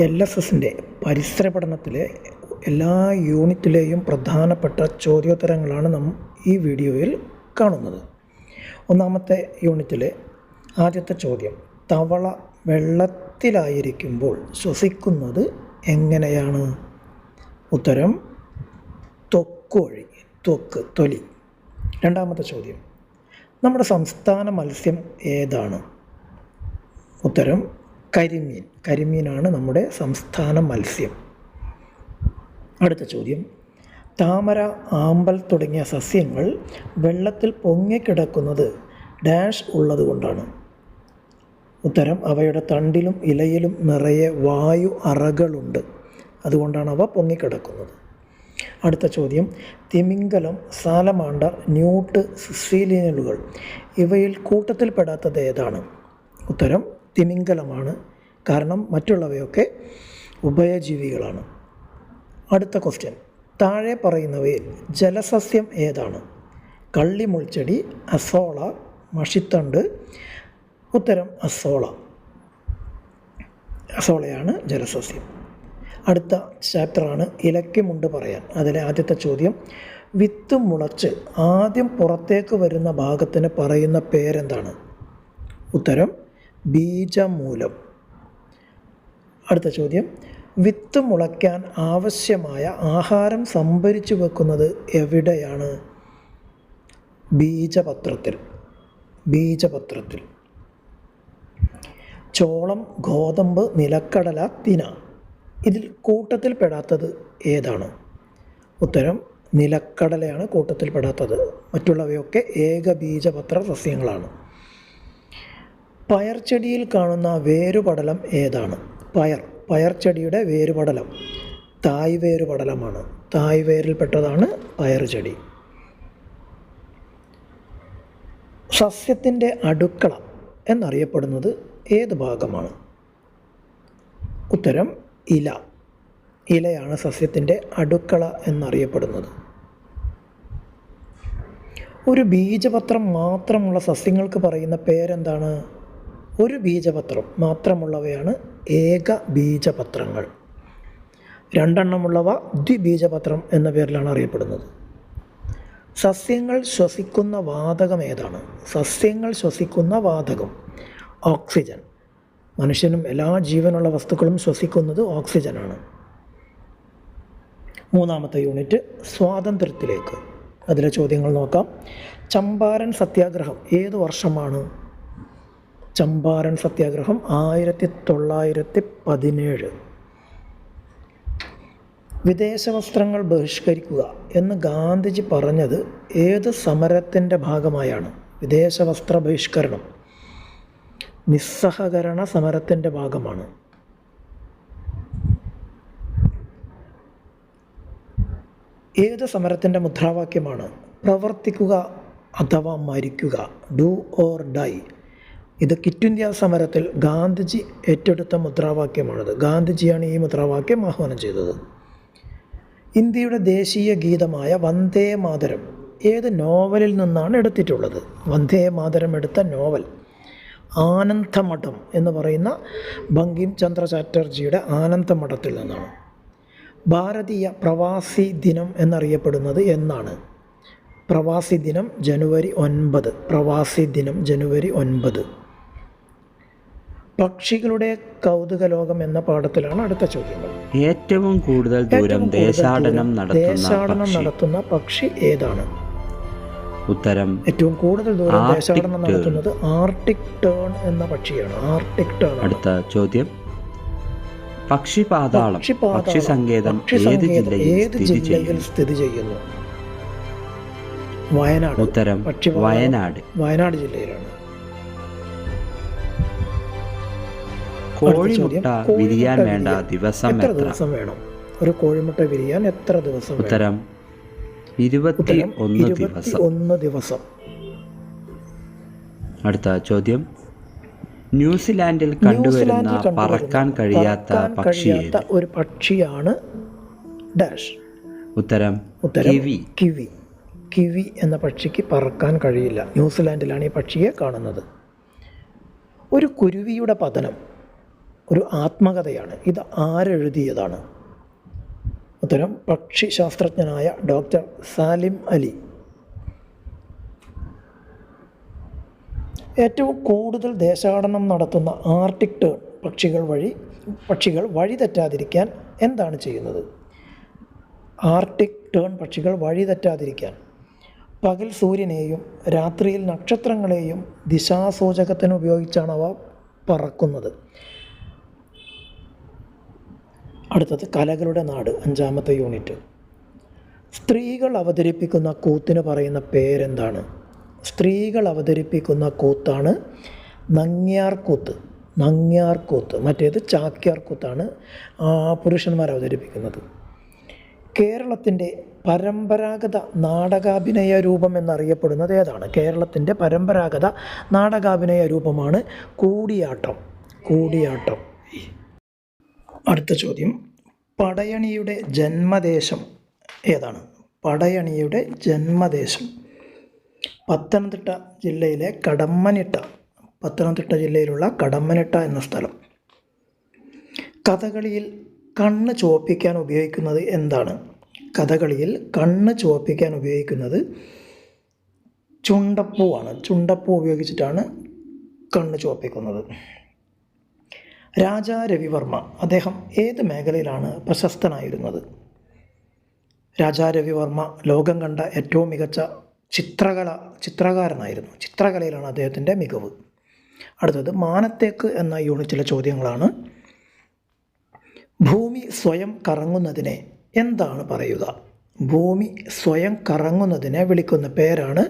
L S എസിന്റെ പരിസര പഠനത്തിലെ എല്ലാ യൂണിറ്റിലെയും പ്രധാനപ്പെട്ട ചോദ്യോത്തരങ്ങളാണ് നാം ഈ വീഡിയോയിൽ കാണുന്നത്. ഒന്നാമത്തെ യൂണിറ്റിലെ ആദ്യത്തെ ചോദ്യം തവള വെള്ളത്തിലായിരിക്കുമ്പോൾ ശ്വസിക്കുന്നത് എങ്ങനെയാണ്? ഉത്തരം തൊക്കോഴി തൊക്ക് തൊലി. രണ്ടാമത്തെ ചോദ്യം നമ്മുടെ സംസ്ഥാന മത്സ്യം ഏതാണ്? ഉത്തരം കരിമീൻ. കരിമീനാണ് നമ്മുടെ സംസ്ഥാന മത്സ്യം. അടുത്ത ചോദ്യം. താമര ആമ്പൽ തുടങ്ങിയ സസ്യങ്ങൾ വെള്ളത്തിൽ പൊങ്ങിക്കിടക്കുന്നത് ഡാഷ് ഉള്ളതുകൊണ്ടാണ് ഉത്തരം അവയുടെ തണ്ടിലും ഇലയിലും നിറയെ വായു അറകളുണ്ട്. അതുകൊണ്ടാണ് അവ പൊങ്ങിക്കിടക്കുന്നത് അടുത്ത ചോദ്യം. തിമിംഗലം സാലമാണ്ടർ ന്യൂട്ട് സിസീലിയനുകൾ ഇവയിൽ കൂട്ടത്തിൽപ്പെടാത്തത് ഏതാണ്? ഉത്തരം തിമിംഗലമാണ്. കാരണം മറ്റുള്ളവയൊക്കെ ഉഭയജീവികളാണ്. അടുത്ത ക്വസ്റ്റ്യൻ താഴെ പറയുന്നവയിൽ ജലസസ്യം ഏതാണ്? കള്ളിമുൾച്ചെടി അസോള മഷിത്തണ്ട്. ഉത്തരം അസോള. അസോളയാണ് ജലസസ്യം. അടുത്ത ചാപ്റ്ററാണ് ഇലക്കുമുണ്ട് പറയാൻ. അതിലെ ആദ്യത്തെ ചോദ്യം വിത്ത് മുളച്ച് ആദ്യം പുറത്തേക്ക് വരുന്ന ഭാഗത്തിന് പറയുന്ന പേരെന്താണ്? ഉത്തരം ബീജമൂലം. അടുത്ത ചോദ്യം. വിത്ത് മുളയ്ക്കാൻ ആവശ്യമായ ആഹാരം സംഭരിച്ചു വെക്കുന്നത് എവിടെയാണ്? ബീജപത്രത്തിൽ. ബീജപത്രത്തിൽ. ചോളം ഗോതമ്പ് നിലക്കടല തിന. ഇതിൽ കൂട്ടത്തിൽപ്പെടാത്തത് ഏതാണ്? ഉത്തരം നിലക്കടലയാണ് കൂട്ടത്തിൽപ്പെടാത്തത് മറ്റുള്ളവയൊക്കെ ഏകബീജപത്ര സസ്യങ്ങളാണ്. പയർച്ചെടിയിൽ കാണുന്ന വേരുപടലം ഏതാണ്? പയർ. പയർച്ചെടിയുടെ വേരുപടലം. തായ് വേരുപടലമാണ്. തായ് വേരിൽപ്പെട്ടതാണ് പയർ ചെടി സസ്യത്തിന്റെ അടുക്കള എന്നറിയപ്പെടുന്നത് ഏത് ഭാഗമാണ്? ഉത്തരം ഇല. ഇലയാണ് സസ്യത്തിന്റെ അടുക്കള എന്നറിയപ്പെടുന്നത്. ഒരു ബീജപത്രം മാത്രമുള്ള സസ്യങ്ങൾക്ക് പറയുന്ന പേരെന്താണ്? ഒരു ബീജപത്രം മാത്രമുള്ളവയാണ് ഏക ബീജപത്രങ്ങൾ. രണ്ടെണ്ണമുള്ളവ ദ്വിബീജപത്രം എന്ന പേരിലാണ് അറിയപ്പെടുന്നത്. സസ്യങ്ങൾ ശ്വസിക്കുന്ന വാതകം ഏതാണ്? സസ്യങ്ങൾ ശ്വസിക്കുന്ന വാതകം ഓക്സിജൻ. മനുഷ്യനും എല്ലാ ജീവനുള്ള വസ്തുക്കളും ശ്വസിക്കുന്നത് ഓക്സിജനാണ്. മൂന്നാമത്തെ യൂണിറ്റ് സ്വാതന്ത്ര്യത്തിലേക്ക്. അതിലെ ചോദ്യങ്ങൾ നോക്കാം. ചമ്പാരൻ സത്യാഗ്രഹം ഏത് വർഷമാണ്? ചമ്പാരൻ സത്യാഗ്രഹം ആയിരത്തി തൊള്ളായിരത്തി പതിനേഴ് വിദേശ വസ്ത്രങ്ങൾ ബഹിഷ്കരിക്കുക എന്ന് ഗാന്ധിജി പറഞ്ഞത് ഏത് സമരത്തിന്റെ ഭാഗമായാണ്? വിദേശ വസ്ത്ര ബഹിഷ്കരണം. നിസ്സഹകരണ സമരത്തിന്റെ ഭാഗമാണ്. ഏത് സമരത്തിന്റെ മുദ്രാവാക്യമാണ്? പ്രവർത്തിക്കുക അഥവാ മരിക്കുക ഡു ഓർ ഡൈ. ഇത് കിറ്റ് ഇന്ത്യ സമരത്തിൽ ഗാന്ധിജി ഏറ്റെടുത്ത മുദ്രാവാക്യമാണിത്. ഗാന്ധിജിയാണ് ഈ മുദ്രാവാക്യം ആഹ്വാനം ചെയ്തത്. ഇന്ത്യയുടെ ദേശീയ ഗീതമായ വന്ദേ മാതരം ഏത് നോവലിൽ നിന്നാണ് എടുത്തിട്ടുള്ളത്? വന്ദേ മാതരം എടുത്ത നോവൽ ആനന്ദമഠം എന്ന് പറയുന്ന ബങ്കിം ചന്ദ്ര ചാറ്റർജിയുടെ ആനന്ദമഠത്തിൽ നിന്നാണ്. ഭാരതീയ പ്രവാസി ദിനം എന്നറിയപ്പെടുന്നത് എന്നാണ്. പ്രവാസി ദിനം ജനുവരി ഒൻപത്. പ്രവാസി ദിനം ജനുവരി ഒൻപത്. പക്ഷികളുടെ കൗതുക ലോകം എന്ന പാഠത്തിലാണ് അടുത്ത ചോദ്യങ്ങൾ. ഏറ്റവും കൂടുതൽ ദൂരം ദേശാടനം നടത്തുന്ന നടത്തുന്ന പക്ഷി ഏതാണ്? ഉത്തരം ഏറ്റവും കൂടുതൽ ദൂരം ദേശാടനം. നടത്തുന്നത് ആർട്ടിക് ടേൺ എന്ന പക്ഷിയാണ്. ആർട്ടിക് ടേൺ അടുത്ത ചോദ്യം. പക്ഷി പാതാളം പക്ഷി സങ്കേതം ഏത് ജില്ലയിൽ സ്ഥിതി ചെയ്യുന്നു? വയനാട്. ഉത്തരം വയനാട്. വയനാട് ജില്ലയിലാണ്. കോഴിമുട്ട വിരിയാൻ വേണ്ട ദിവസം എത്ര ദിവസം വേണം? ഒരു കോഴിമുട്ട വിരിയാൻ എത്ര ദിവസം ഉത്തരം ഇരുപത്തി ഒന്ന് ദിവസം. ഒന്ന് ദിവസം. അടുത്ത ചോദ്യം. ന്യൂസിലാൻഡിൽ കണ്ടുവരുന്ന പറക്കാൻ കഴിയാത്ത പക്ഷി ഒരു പക്ഷിയാണ് ഡാഷ്. ഉത്തരം കിവി. കിവി. കിവി എന്ന പക്ഷിക്ക് പറക്കാൻ കഴിയില്ല. ന്യൂസിലാൻഡിലാണ് ഈ പക്ഷിയെ കാണുന്നത്. ഒരു കുരുവിയുടെ പതനം. ഒരു ആത്മകഥയാണ്. ഇത് ആരെഴുതിയതാണ്? ഉത്തരം പക്ഷിശാസ്ത്രജ്ഞനായ ഡോക്ടർ സാലിം അലി. ഏറ്റവും കൂടുതൽ ദേശാടനം നടത്തുന്ന ആർട്ടിക് ടേൺ പക്ഷികൾ വഴി പക്ഷികൾ വഴി തെറ്റാതിരിക്കാൻ എന്താണ് ചെയ്യുന്നത്? ആർട്ടിക് ടേൺ പക്ഷികൾ വഴി തെറ്റാതിരിക്കാൻ. പകൽ സൂര്യനെയും രാത്രിയിൽ നക്ഷത്രങ്ങളെയും ദിശാസൂചകത്തിന് ഉപയോഗിച്ചാണ് അവ പറക്കുന്നത്. അടുത്തത് കലകളുടെ നാട് അഞ്ചാമത്തെ യൂണിറ്റ്. സ്ത്രീകൾ അവതരിപ്പിക്കുന്ന കൂത്തിന് പറയുന്ന പേരെന്താണ്? സ്ത്രീകൾ അവതരിപ്പിക്കുന്ന കൂത്താണ് നങ്ങ്യാർ കൂത്ത്. നങ്ങ്യാർ കൂത്ത്. മറ്റേത് ചാക്യാർ കൂത്താണ് പുരുഷന്മാർ അവതരിപ്പിക്കുന്നത്. കേരളത്തിന്റെ പരമ്പരാഗത നാടകാഭിനയ രൂപം എന്നറിയപ്പെടുന്നത് ഏതാണ്? കേരളത്തിന്റെ പരമ്പരാഗത നാടകാഭിനയ രൂപമാണ് കൂടിയാട്ടം. കൂടിയാട്ടം. അടുത്ത ചോദ്യം. പടയണിയുടെ ജന്മദേശം ഏതാണ്? പടയണിയുടെ ജന്മദേശം. പത്തനംതിട്ട ജില്ലയിലെ കടമ്മനിട്ട പത്തനംതിട്ട ജില്ലയിലുള്ള കടമ്മനിട്ട എന്ന സ്ഥലം. കഥകളിയിൽ കണ്ണ് ചുവപ്പിക്കാൻ ഉപയോഗിക്കുന്നത് എന്താണ്? കഥകളിയിൽ കണ്ണ് ചുവപ്പിക്കാൻ ഉപയോഗിക്കുന്നത് ചുണ്ടപ്പൂവാണ്. ചുണ്ടപ്പൂ ഉപയോഗിച്ചിട്ടാണ് കണ്ണ് ചുവപ്പിക്കുന്നത്. രാജാ രവിവർമ്മ അദ്ദേഹം ഏത് മേഖലയിലാണ് പ്രശസ്തനായിരുന്നത്? രാജാ രവിവർമ്മ ലോകം കണ്ട ഏറ്റവും മികച്ച ചിത്രകല ചിത്രകാരനായിരുന്നു. ചിത്രകലയിലാണ് അദ്ദേഹത്തിന്റെ മികവ്. അടുത്തത് മാനത്തേക്ക് എന്ന യൂണിറ്റിലെ ചോദ്യങ്ങളാണ്. ഭൂമി സ്വയം കറങ്ങുന്നതിനെ എന്താണ് പറയുക? ഭൂമി സ്വയം കറങ്ങുന്നതിനെ വിളിക്കുന്ന പേരാണ്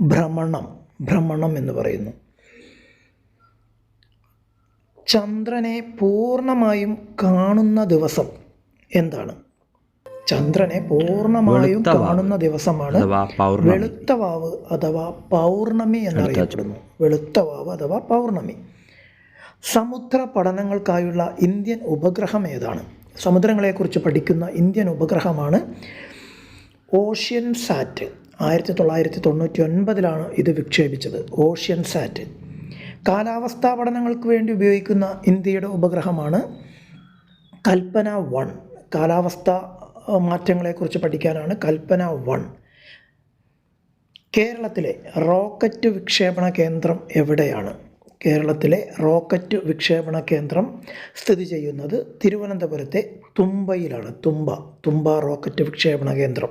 ഭ്രമണം. ഭ്രമണം എന്ന് പറയുന്നു. ചന്ദ്രനെ പൂർണമായും കാണുന്ന ദിവസം എന്താണ്? ചന്ദ്രനെ പൂർണമായും കാണുന്ന ദിവസമാണ് വെളുത്തവാവ് അഥവാ പൗർണമി എന്നറിയപ്പെടുന്നു. വെളുത്ത വാവ് അഥവാ പൗർണമി. സമുദ്ര പഠനങ്ങൾക്കായുള്ള ഇന്ത്യൻ ഉപഗ്രഹം ഏതാണ്? സമുദ്രങ്ങളെക്കുറിച്ച് പഠിക്കുന്ന ഇന്ത്യൻ ഉപഗ്രഹമാണ് ഓഷ്യൻ സാറ്റ്. ആയിരത്തി തൊള്ളായിരത്തി തൊണ്ണൂറ്റി ഒൻപതിലാണ് ഇത് വിക്ഷേപിച്ചത്. Oceansat. കാലാവസ്ഥാ പഠനങ്ങൾക്ക് വേണ്ടി ഉപയോഗിക്കുന്ന ഇന്ത്യയുടെ ഉപഗ്രഹമാണ് കൽപ്പന വൺ. കാലാവസ്ഥ മാറ്റങ്ങളെക്കുറിച്ച് പഠിക്കാനാണ് കൽപ്പന വൺ. കേരളത്തിലെ റോക്കറ്റ് വിക്ഷേപണ കേന്ദ്രം എവിടെയാണ്? കേരളത്തിലെ റോക്കറ്റ് വിക്ഷേപണ കേന്ദ്രം സ്ഥിതി ചെയ്യുന്നത് തിരുവനന്തപുരത്തെ തുമ്പയിലാണ്. തുമ്പ തുമ്പ റോക്കറ്റ് വിക്ഷേപണ കേന്ദ്രം.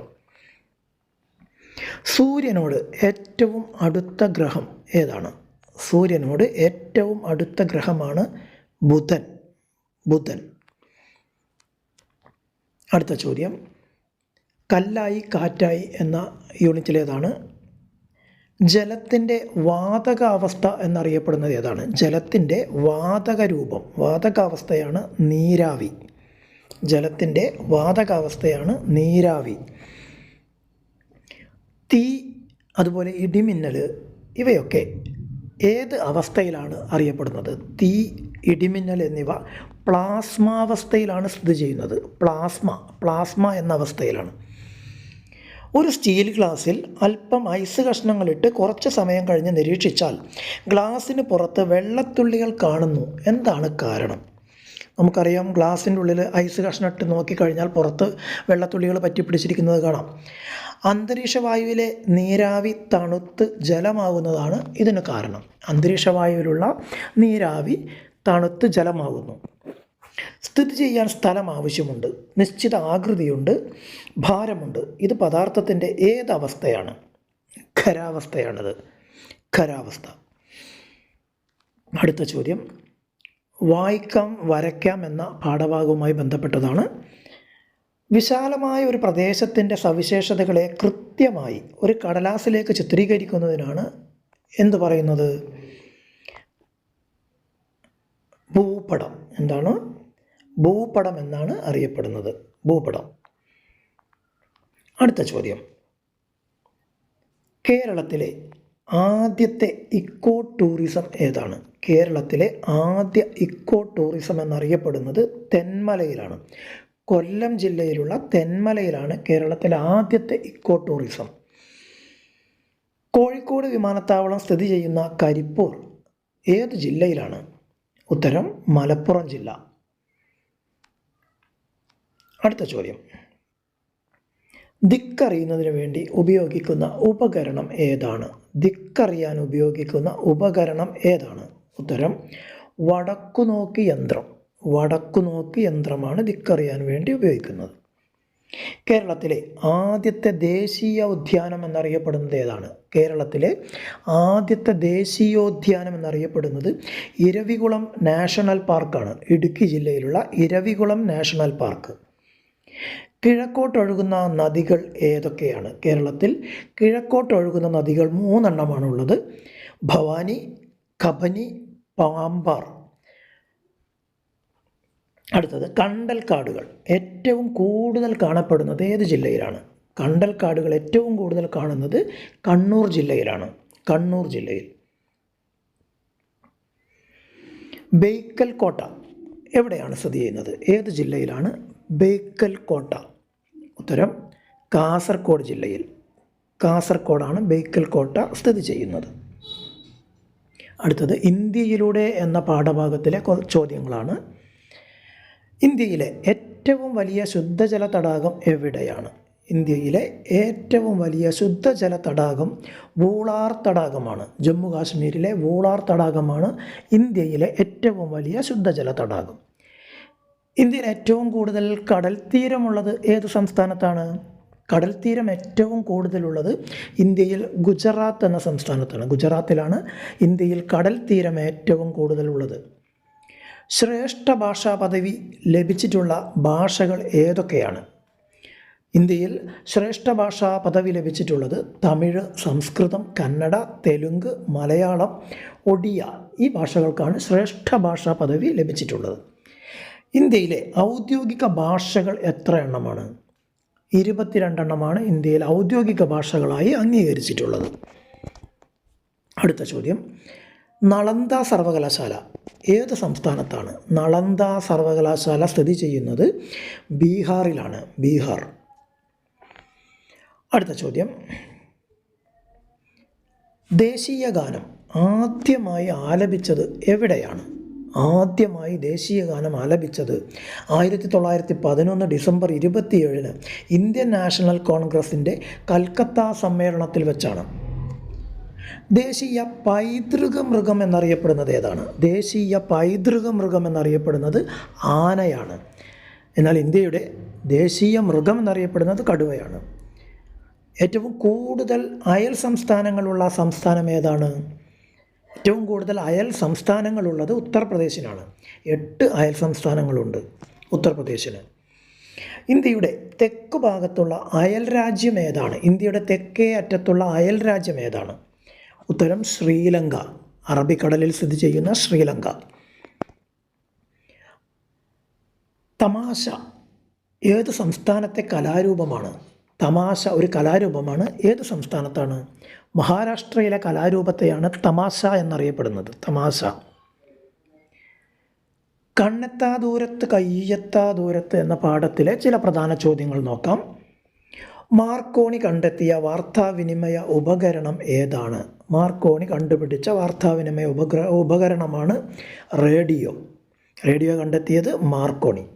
സൂര്യനോട് ഏറ്റവും അടുത്ത ഗ്രഹം ഏതാണ്? സൂര്യനോട് ഏറ്റവും അടുത്ത ഗ്രഹമാണ് ബുധൻ. ബുധൻ. അടുത്ത ചോദ്യം. കല്ലായി കാറ്റായി എന്ന യൂണിറ്റിലേതാണ് ജലത്തിന്റെ വാതകാവസ്ഥ എന്നറിയപ്പെടുന്നത് ഏതാണ്? ജലത്തിന്റെ വാതക രൂപം വാതകാവസ്ഥയാണ് നീരാവി. ജലത്തിന്റെ വാതകാവസ്ഥയാണ് നീരാവി. തീ അതുപോലെ ഇടിമിന്നൽ ഇവയൊക്കെ ഏത് അവസ്ഥയിലാണ് അറിയപ്പെടുന്നത്? തീ ഇടിമിന്നൽ എന്നിവ പ്ലാസ്മാവസ്ഥയിലാണ് സ്ഥിതി ചെയ്യുന്നത്. പ്ലാസ്മ പ്ലാസ്മ എന്ന അവസ്ഥയിലാണ്. ഒരു സ്റ്റീൽ ഗ്ലാസ്സിൽ അല്പം ഐസ് കഷ്ണങ്ങളിട്ട് കുറച്ച് സമയം കഴിഞ്ഞ് നിരീക്ഷിച്ചാൽ ഗ്ലാസ്സിന് പുറത്ത് വെള്ളത്തുള്ളികൾ കാണുന്നു. എന്താണ് കാരണം? നമുക്കറിയാം ഗ്ലാസിന്റെ ഉള്ളിൽ ഐസ് കഷ്ണം ഇട്ട് നോക്കിക്കഴിഞ്ഞാൽ പുറത്ത് വെള്ളത്തുള്ളികൾ പറ്റിപ്പിടിച്ചിരിക്കുന്നത് കാണാം. അന്തരീക്ഷ വായുവിലെ നീരാവി തണുത്ത് ജലമാകുന്നതാണ് ഇതിന് കാരണം. അന്തരീക്ഷ വായുവിലുള്ള നീരാവി തണുത്ത് ജലമാകുന്നു. സ്ഥിതി ചെയ്യാൻ സ്ഥലം ആവശ്യമുണ്ട്. നിശ്ചിത ആകൃതിയുണ്ട്. ഭാരമുണ്ട്. ഇത് പദാർത്ഥത്തിന്റെ ഏതവസ്ഥയാണ് ഖരാവസ്ഥയാണിത്. ഖരാവസ്ഥ. അടുത്ത ചോദ്യം. വായിക്കാം വരയ്ക്കാം എന്ന പാഠഭാഗവുമായി ബന്ധപ്പെട്ടതാണ്. വിശാലമായ ഒരു പ്രദേശത്തിന്റെ സവിശേഷതകളെ കൃത്യമായി ഒരു കടലാസിലേക്ക് ചിത്രീകരിക്കുന്നതിനാണ് എന്ത് പറയുന്നത്? ഭൂപടം എന്താണ്? ഭൂപടം എന്നാണ് അറിയപ്പെടുന്നത്. ഭൂപടം. അടുത്ത ചോദ്യം. കേരളത്തിലെ ആദ്യത്തെ ഇക്കോ ടൂറിസം ഏതാണ്? കേരളത്തിലെ ആദ്യ ഇക്കോ ടൂറിസം എന്നറിയപ്പെടുന്നത് തെന്മലയിലാണ്. കൊല്ലം ജില്ലയിലുള്ള തെന്മലയിലാണ് കേരളത്തിലെ ആദ്യത്തെ ഇക്കോ ടൂറിസം കോഴിക്കോട് വിമാനത്താവളം സ്ഥിതി ചെയ്യുന്ന കരിപ്പൂർ ഏത് ജില്ലയിലാണ്? ഉത്തരം മലപ്പുറം ജില്ല. അടുത്ത ചോദ്യം. ദിക്കറിയുന്നതിന് വേണ്ടി ഉപയോഗിക്കുന്ന ഉപകരണം ഏതാണ്? ദിക്കറിയാൻ ഉപയോഗിക്കുന്ന ഉപകരണം ഏതാണ്? ഉത്തരം വടക്കുനോക്കി യന്ത്രം. വടക്കുനോക്കി യന്ത്രമാണ് ദിക്കറിയാൻ വേണ്ടി ഉപയോഗിക്കുന്നത്. കേരളത്തിലെ ആദ്യത്തെ ദേശീയ ഉദ്യാനം എന്നറിയപ്പെടുന്നത് ഏതാണ്? കേരളത്തിലെ ആദ്യത്തെ ദേശീയോദ്യാനം എന്നറിയപ്പെടുന്നത് ഇരവികുളം നാഷണൽ പാർക്കാണ്. ഇടുക്കി ജില്ലയിലുള്ള ഇരവികുളം നാഷണൽ പാർക്ക്. കിഴക്കോട്ടൊഴുകുന്ന നദികൾ ഏതൊക്കെയാണ്? കേരളത്തിൽ കിഴക്കോട്ടൊഴുകുന്ന നദികൾ മൂന്നെണ്ണമാണുള്ളത്. ഭവാനി കബനി പാമ്പാർ. അടുത്തത് കണ്ടൽക്കാടുകൾ. ഏറ്റവും കൂടുതൽ കാണപ്പെടുന്നത് ഏത് ജില്ലയിലാണ്? കണ്ടൽക്കാടുകൾ ഏറ്റവും കൂടുതൽ കാണുന്നത് കണ്ണൂർ ജില്ലയിലാണ്. കണ്ണൂർ ജില്ലയിൽ. ബേക്കൽ കോട്ട എവിടെയാണ് സ്ഥിതി ചെയ്യുന്നത്? ഏത് ജില്ലയിലാണ്? ബേക്കൽ കോട്ട ഉത്തരം കാസർഗോഡ് ജില്ലയിൽ. കാസർഗോഡാണ് ബേക്കൽ കോട്ട സ്ഥിതി ചെയ്യുന്നത്. അടുത്തത് ഇന്ത്യയിലൂടെ എന്ന പാഠഭാഗത്തിലെ ചോദ്യങ്ങളാണ്. ഇന്ത്യയിലെ ഏറ്റവും വലിയ ശുദ്ധജല തടാകം എവിടെയാണ്? ഇന്ത്യയിലെ ഏറ്റവും വലിയ ശുദ്ധജല തടാകം വൂളാർ തടാകമാണ്. ജമ്മു കാശ്മീരിലെ വൂളാർ തടാകമാണ് ഇന്ത്യയിലെ ഏറ്റവും വലിയ ശുദ്ധജല തടാകം. ഇന്ത്യയിൽ ഏറ്റവും കൂടുതൽ കടൽ തീരമുള്ളത് ഏത് സംസ്ഥാനത്താണ്? കടൽ തീരം ഏറ്റവും കൂടുതലുള്ളത് ഇന്ത്യയിൽ ഗുജറാത്ത് എന്ന സംസ്ഥാനത്താണ്. ഗുജറാത്തിലാണ് ഇന്ത്യയിൽ കടൽ തീരം ഏറ്റവും കൂടുതലുള്ളത്. ശ്രേഷ്ഠ ഭാഷാ പദവി ലഭിച്ചിട്ടുള്ള ഭാഷകൾ ഏതൊക്കെയാണ്? ഇന്ത്യയിൽ ശ്രേഷ്ഠ ഭാഷാ പദവി ലഭിച്ചിട്ടുള്ളത് തമിഴ് സംസ്കൃതം കന്നഡ തെലുങ്ക് മലയാളം ഒഡിയ ഈ ഭാഷകൾക്കാണ് ശ്രേഷ്ഠ ഭാഷാ പദവി ലഭിച്ചിട്ടുള്ളത്. ഇന്ത്യയിലെ ഔദ്യോഗിക ഭാഷകൾ എത്ര എണ്ണമാണ്? ഇരുപത്തിരണ്ടെണ്ണമാണ് ഇന്ത്യയിൽ ഔദ്യോഗിക ഭാഷകളായി അംഗീകരിച്ചിട്ടുള്ളത്. അടുത്ത ചോദ്യം. നളന്ദ സർവകലാശാല ഏത് സംസ്ഥാനത്താണ്? നളന്ദ സർവകലാശാല സ്ഥിതി ചെയ്യുന്നത് ബീഹാറിലാണ്. ബീഹാർ. അടുത്ത ചോദ്യം. ദേശീയ ഗാനം ആദ്യമായി ആലപിച്ചത് എവിടെയാണ്? ആദ്യമായി ദേശീയ ഗാനം ആലപിച്ചത്. ആയിരത്തി തൊള്ളായിരത്തി പതിനൊന്ന് ഡിസംബർ ഇരുപത്തിയേഴിന് ഇന്ത്യൻ നാഷണൽ കോൺഗ്രസിന്റെ കൽക്കത്ത സമ്മേളനത്തിൽ വെച്ചാണ്. ദേശീയ പൈതൃക മൃഗം എന്നറിയപ്പെടുന്നത് ഏതാണ്? ദേശീയ പൈതൃക മൃഗം എന്നറിയപ്പെടുന്നത് ആനയാണ്. എന്നാൽ ഇന്ത്യയുടെ ദേശീയ മൃഗം എന്നറിയപ്പെടുന്നത് കടുവയാണ്. ഏറ്റവും കൂടുതൽ അയൽ സംസ്ഥാനങ്ങളുള്ള സംസ്ഥാനം ഏതാണ്? ഏറ്റവും കൂടുതൽ അയൽ സംസ്ഥാനങ്ങളുള്ളത് ഉത്തർപ്രദേശിനാണ്. എട്ട് അയൽ സംസ്ഥാനങ്ങളുണ്ട് ഉത്തർപ്രദേശിന്. ഇന്ത്യയുടെ തെക്ക് ഭാഗത്തുള്ള അയൽ രാജ്യം ഏതാണ്? ഇന്ത്യയുടെ തെക്കേ അറ്റത്തുള്ള അയൽ രാജ്യം ഏതാണ്? ഉത്തരം ശ്രീലങ്ക. അറബിക്കടലിൽ സ്ഥിതി ചെയ്യുന്ന ശ്രീലങ്ക. തമാശ. ഏത് സംസ്ഥാനത്തെ കലാരൂപമാണ്? തമാശ ഒരു കലാരൂപമാണ്. ഏത് സംസ്ഥാനത്താണ്? മഹാരാഷ്ട്രയിലെ കലാരൂപത്തെയാണ് തമാശ എന്നറിയപ്പെടുന്നത്. തമാശ. കണ്ണെത്താ ദൂരത്ത് കയ്യെത്താ ദൂരത്ത് എന്ന പാഠത്തിലെ ചില പ്രധാന ചോദ്യങ്ങൾ നോക്കാം. മാർക്കോണി കണ്ടെത്തിയ വാർത്താവിനിമയ ഉപകരണം ഏതാണ്? മാർക്കോണി കണ്ടുപിടിച്ച വാർത്താവിനിമയ ഉപഗ്ര ഉപകരണമാണ് റേഡിയോ. റേഡിയോ കണ്ടെത്തിയത് മാർക്കോണി.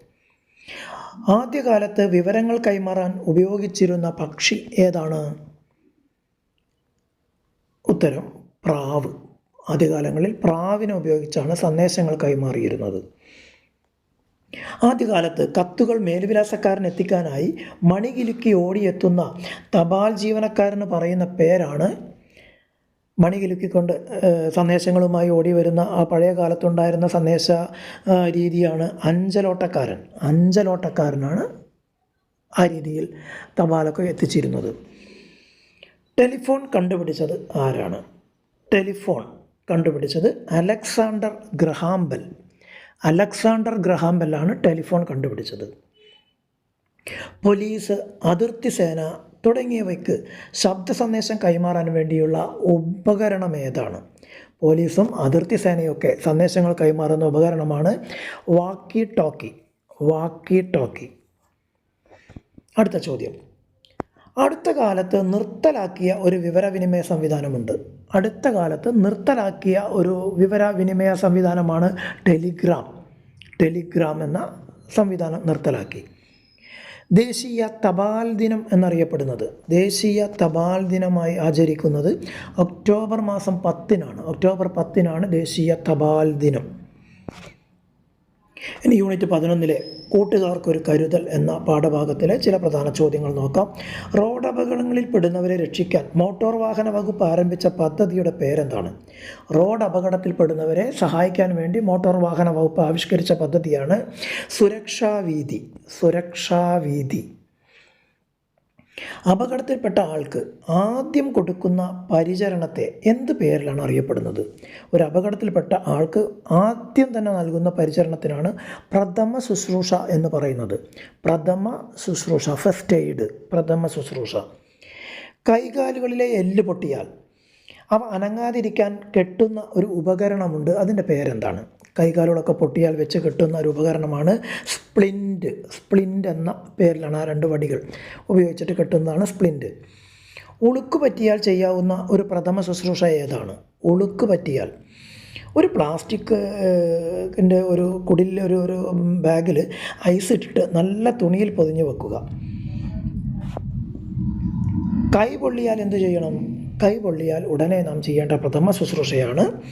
ആദ്യകാലത്ത് വിവരങ്ങൾ കൈമാറാൻ ഉപയോഗിച്ചിരുന്ന പക്ഷി ഏതാണ്? ഉത്തരം പ്രാവ്. ആദ്യകാലങ്ങളിൽ പ്രാവിനെ ഉപയോഗിച്ചാണ് സന്ദേശങ്ങൾ കൈമാറിയിരുന്നത്. ആദ്യകാലത്ത് കത്തുകൾ മേൽവിലാസക്കാരനെത്തിക്കാനായി മണികിലുക്കി ഓടിയെത്തുന്ന തപാൽ ജീവനക്കാരന് പറയുന്ന പേരാണ് മണികിലുക്കിക്കൊണ്ട് സന്ദേശങ്ങളുമായി ഓടി വരുന്ന ആ പഴയ കാലത്തുണ്ടായിരുന്ന സന്ദേശ രീതിയാണ് അഞ്ചലോട്ടക്കാരൻ. അഞ്ചലോട്ടക്കാരനാണ് ആ രീതിയിൽ തപാലൊക്കെ എത്തിച്ചിരുന്നത്. ടെലിഫോൺ കണ്ടുപിടിച്ചത് ആരാണ്? ടെലിഫോൺ കണ്ടുപിടിച്ചത് അലക്സാണ്ടർ ഗ്രഹാംബൽ. അലക്സാണ്ടർ ഗ്രഹാംബലാണ് ടെലിഫോൺ കണ്ടുപിടിച്ചത്. പോലീസ് അതിർത്തി സേന തുടങ്ങിയവയ്ക്ക് ശബ്ദ സന്ദേശം കൈമാറാൻ വേണ്ടിയുള്ള ഉപകരണം ഏതാണ്? പോലീസും അതിർത്തി സേനയൊക്കെ സന്ദേശങ്ങൾ കൈമാറുന്ന ഉപകരണമാണ് വാക്കി ടോക്കി. വാക്കി ടോക്കി. അടുത്ത ചോദ്യം. അടുത്ത കാലത്ത് നിർത്തലാക്കിയ ഒരു വിവരവിനിമയ സംവിധാനമുണ്ട്. അടുത്ത കാലത്ത് നിർത്തലാക്കിയ ഒരു വിവരവിനിമയ സംവിധാനമാണ് ടെലിഗ്രാം. ടെലിഗ്രാം എന്ന സംവിധാനം നിർത്തലാക്കി. ദേശീയ തപാൽ ദിനം എന്നറിയപ്പെടുന്നത്. ദേശീയ തപാൽ ദിനമായി ആചരിക്കുന്നത് ഒക്ടോബർ മാസം പത്തിനാണ്. ഒക്ടോബർ പത്തിനാണ് ദേശീയ തപാൽ ദിനം. ഇനി യൂണിറ്റ് പതിനൊന്നിലെ കൂട്ടുകാർക്കൊരു കരുതൽ എന്ന പാഠഭാഗത്തിലെ ചില പ്രധാന ചോദ്യങ്ങൾ നോക്കാം. റോഡ് അപകടങ്ങളിൽ പെടുന്നവരെ രക്ഷിക്കാൻ മോട്ടോർ വാഹന വകുപ്പ് ആരംഭിച്ച പദ്ധതിയുടെ പേരെന്താണ്? റോഡ് അപകടത്തിൽ പെടുന്നവരെ സഹായിക്കാൻ വേണ്ടി മോട്ടോർ വാഹന വകുപ്പ് ആവിഷ്കരിച്ച പദ്ധതിയാണ് സുരക്ഷാ വീതി. സുരക്ഷാ വീതി. അപകടത്തിൽപ്പെട്ട ആൾക്ക് ആദ്യം കൊടുക്കുന്ന പരിചരണത്തെ എന്ത് പേരിലാണ് അറിയപ്പെടുന്നത്? ഒരു അപകടത്തിൽപ്പെട്ട ആൾക്ക് ആദ്യം തന്നെ നൽകുന്ന പരിചരണത്തിനാണ് പ്രഥമ ശുശ്രൂഷ എന്ന് പറയുന്നത്. പ്രഥമ ശുശ്രൂഷ ഫസ്റ്റ് എയ്ഡ് പ്രഥമ ശുശ്രൂഷ. കൈകാലുകളിലെ എല്ല് പൊട്ടിയാൽ അവ അനങ്ങാതിരിക്കാൻ കെട്ടുന്ന ഒരു ഉപകരണമുണ്ട്. അതിന്റെ പേരെന്താണ്? കൈകാലുകളൊക്കെ പൊട്ടിയാൽ വെച്ച് കെട്ടുന്ന ഒരു ഉപകരണമാണ് സ്പ്ലിന്റ് സ്പ്ലിന്റ് എന്ന പേരിലാണ് ആ രണ്ട് വടികൾ ഉപയോഗിച്ചിട്ട് കെട്ടുന്നതാണ് സ്പ്ലിന്റ് ഉളുക്ക് പറ്റിയാൽ ചെയ്യാവുന്ന ഒരു പ്രഥമ ശുശ്രൂഷ ഏതാണ്? ഉളുക്ക് പറ്റിയാൽ. ഒരു പ്ലാസ്റ്റിക് ന്റെ ഒരു കുടിൽ ഒരു ഒരു ബാഗിൽ ഐസ് ഇട്ടിട്ട് നല്ല തുണിയിൽ പൊതിഞ്ഞ് വെക്കുക. കൈ പൊള്ളിയാൽ എന്ത് ചെയ്യണം? കൈ പൊള്ളിയാൽ ഉടനെ നാം ചെയ്യേണ്ട പ്രഥമ ശുശ്രൂഷയാണ്.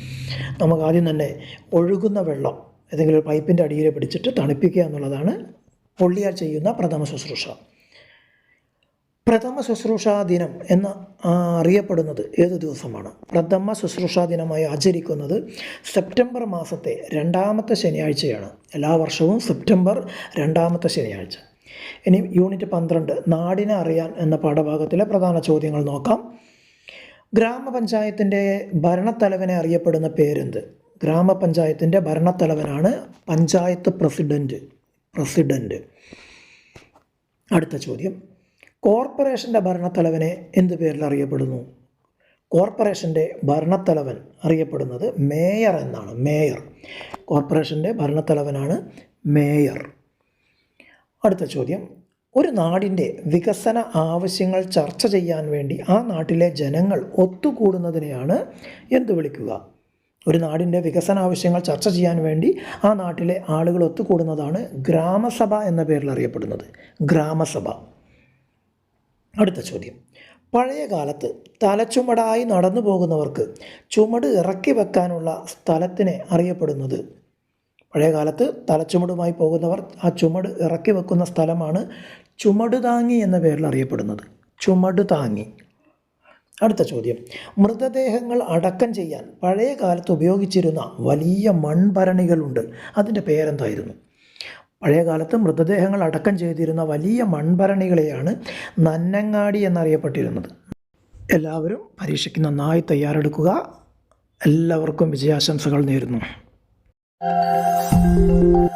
നമുക്ക് ആദ്യം തന്നെ ഒഴുകുന്ന വെള്ളം ഏതെങ്കിലും ഒരു പൈപ്പിന്റെ അടിയിൽ പിടിച്ചിട്ട് തണുപ്പിക്കുക എന്നുള്ളതാണ് പൊള്ളിയാൽ ചെയ്യുന്ന പ്രഥമ ശുശ്രൂഷ. പ്രഥമ ശുശ്രൂഷാ ദിനം എന്ന് അറിയപ്പെടുന്നത് ഏത് ദിവസമാണ്? പ്രഥമ ശുശ്രൂഷാ ദിനമായി ആചരിക്കുന്നത് സെപ്റ്റംബർ മാസത്തെ രണ്ടാമത്തെ ശനിയാഴ്ചയാണ്. എല്ലാ വർഷവും സെപ്റ്റംബർ രണ്ടാമത്തെ ശനിയാഴ്ച. ഇനി യൂണിറ്റ് പന്ത്രണ്ട് നാടിനെ അറിയാൻ എന്ന പാഠഭാഗത്തിലെ പ്രധാന ചോദ്യങ്ങൾ നോക്കാം. ഗ്രാമപഞ്ചായത്തിന്റെ ഭരണത്തലവനെ അറിയപ്പെടുന്ന പേരെന്ത്? ഗ്രാമപഞ്ചായത്തിന്റെ ഭരണത്തലവനാണ് പഞ്ചായത്ത് പ്രസിഡന്റ് പ്രസിഡന്റ് അടുത്ത ചോദ്യം. കോർപ്പറേഷന്റെ ഭരണത്തലവനെ എന്ത് പേരിൽ അറിയപ്പെടുന്നു? കോർപ്പറേഷന്റെ ഭരണത്തലവൻ അറിയപ്പെടുന്നത് മേയർ എന്നാണ്. മേയർ. കോർപ്പറേഷന്റെ ഭരണത്തലവനാണ് മേയർ. അടുത്ത ചോദ്യം. ഒരു നാടിന്റെ വികസന ആവശ്യങ്ങൾ ചർച്ച ചെയ്യാൻ വേണ്ടി ആ നാട്ടിലെ ജനങ്ങൾ ഒത്തുകൂടുന്നതിനെയാണ് എന്തു വിളിക്കുക. ഒരു നാടിന്റെ വികസന ആവശ്യങ്ങൾ ചർച്ച ചെയ്യാൻ വേണ്ടി ആ നാട്ടിലെ ആളുകൾ ഒത്തുകൂടുന്നതാണ് ഗ്രാമസഭ എന്ന പേരിൽ അറിയപ്പെടുന്നത്. ഗ്രാമസഭ. അടുത്ത ചോദ്യം. പഴയ കാലത്ത് തലച്ചുമടായി നടന്നു പോകുന്നവർക്ക് ചുമട് ഇറക്കി വെക്കാനുള്ള സ്ഥലത്തിനെ അറിയപ്പെടുന്നത് പഴയ കാലത്ത് തലച്ചുമടുമായി പോകുന്നവർ ആ ചുമട് ഇറക്കി വെക്കുന്ന സ്ഥലമാണ് ചുമട് താങ്ങി എന്ന പേരിൽ അറിയപ്പെടുന്നത്. ചുമട് താങ്ങി. അടുത്ത ചോദ്യം. മൃതദേഹങ്ങൾ അടക്കം ചെയ്യാൻ പഴയ കാലത്ത് ഉപയോഗിച്ചിരുന്ന വലിയ മൺഭരണികളുണ്ട്. അതിന്റെ പേരെന്തായിരുന്നു? പഴയ കാലത്ത് മൃതദേഹങ്ങൾ അടക്കം ചെയ്തിരുന്ന വലിയ മൺഭരണികളെയാണ് നന്നങ്ങാടി എന്നറിയപ്പെട്ടിരുന്നത്. എല്ലാവരും പരീക്ഷയ്ക്ക് നന്നായി തയ്യാറെടുക്കുക. എല്ലാവർക്കും വിജയാശംസകൾ നേരുന്നു. Música